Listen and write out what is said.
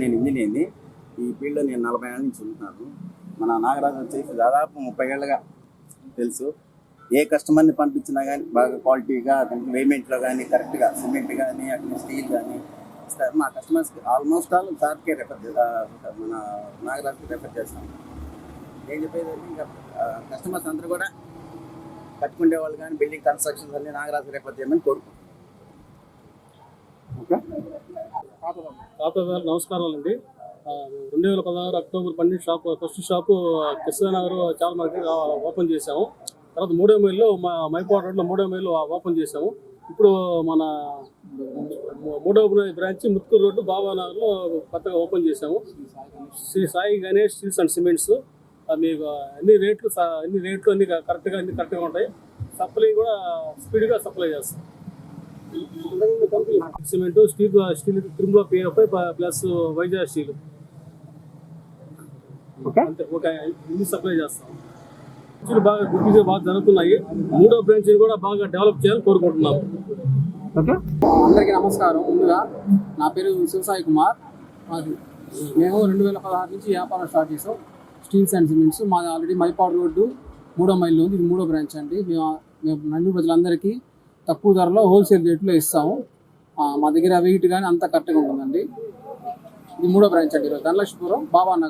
నేను ఇంజనీర్ని. ఈ ఫీల్డ్లో నేను నలభై ఏళ్ళ నుంచి ఉంటున్నాను మన నాగరాజు వచ్చేసి దాదాపు ముప్పై ఏళ్ళుగా తెలుసు. ఏ కస్టమర్ని పంపించినా కానీ బాగా క్వాలిటీగా అతనికి పేమెంట్లో కానీ కరెక్ట్గా సిమెంట్ కానీ అట్లా స్టీల్ కానీ ఇస్తారు మా కస్టమర్స్కి ఆల్మోస్ట్ ఆల్ సార్కే రెఫర్ మన నాగరాజుకి రెఫర్ చేస్తాం. ఏం చెప్పేది ఇంకా కస్టమర్స్ అందరూ కూడా కట్టుకునే వాళ్ళు కానీ బిల్డింగ్ కన్స్ట్రక్షన్స్ అన్ని నాగరాజుకి రెఫర్ చేయమని కోరుకుంటున్నాం. ఓకే? తాత నమస్కారాలు అండి రెండు వేల పదహారు అక్టోబర్ పన్నెండు షాప్ ఫస్ట్ షాపు కృష్ణనగర్ చాలా మార్కెట్ ఓపెన్ చేసాము తర్వాత మూడో మైల్లో మా మైపాడు రోడ్లో మూడో మైల్లో ఓపెన్ చేసాము ఇప్పుడు మన మూడో బ్రాంచ్ ముత్కూరు రోడ్డు బాబానగర్లో కొత్తగా ఓపెన్ చేసాము Sri Sai Ganesh steels and cements మీకు అన్ని రేట్లు అన్ని రేట్లు అన్ని కరెక్ట్గా అన్ని కరెక్ట్గా ఉంటాయి. సప్లై కూడా స్పీడ్గా సప్లై చేస్తాం. Cement steel steel Tirumala PFI plus Vizag steel. Okay. ఒక ఇన్ని సప్లై చేస్తాం. బాగా గుర్తించి బాగా జరుగుతున్నాయి. మూడో బ్రాంచ్ కూడా బాగా డెవలప్ చేయాలని కోరుకుంటున్నాము. అందరికీ నమస్కారం. ముందుగా నా పేరు శివసాయి కుమార్. మాది మేము రెండు వేల పదహారు నుంచి వ్యాపారం స్టార్ట్ చేసాం. Steels and cements. మాది ఆల్రెడీ మైపాడు రోడ్డు మూడో మైల్లో ఉంది. ఇది మూడో బ్రాంచ్ అండి. మేము మేము ప్రజలందరికీ తక్కువ ధరలో హోల్సేల్ రేట్లో ఇస్తాము. మా దగ్గర వెయిట్ కానీ అంతా కరెక్ట్గా ఉంటుందండి. ఇది మూడో బ్రాంచ్ అండి ఈరోజు. ధనలక్ష్మీపురం బాబా నగర్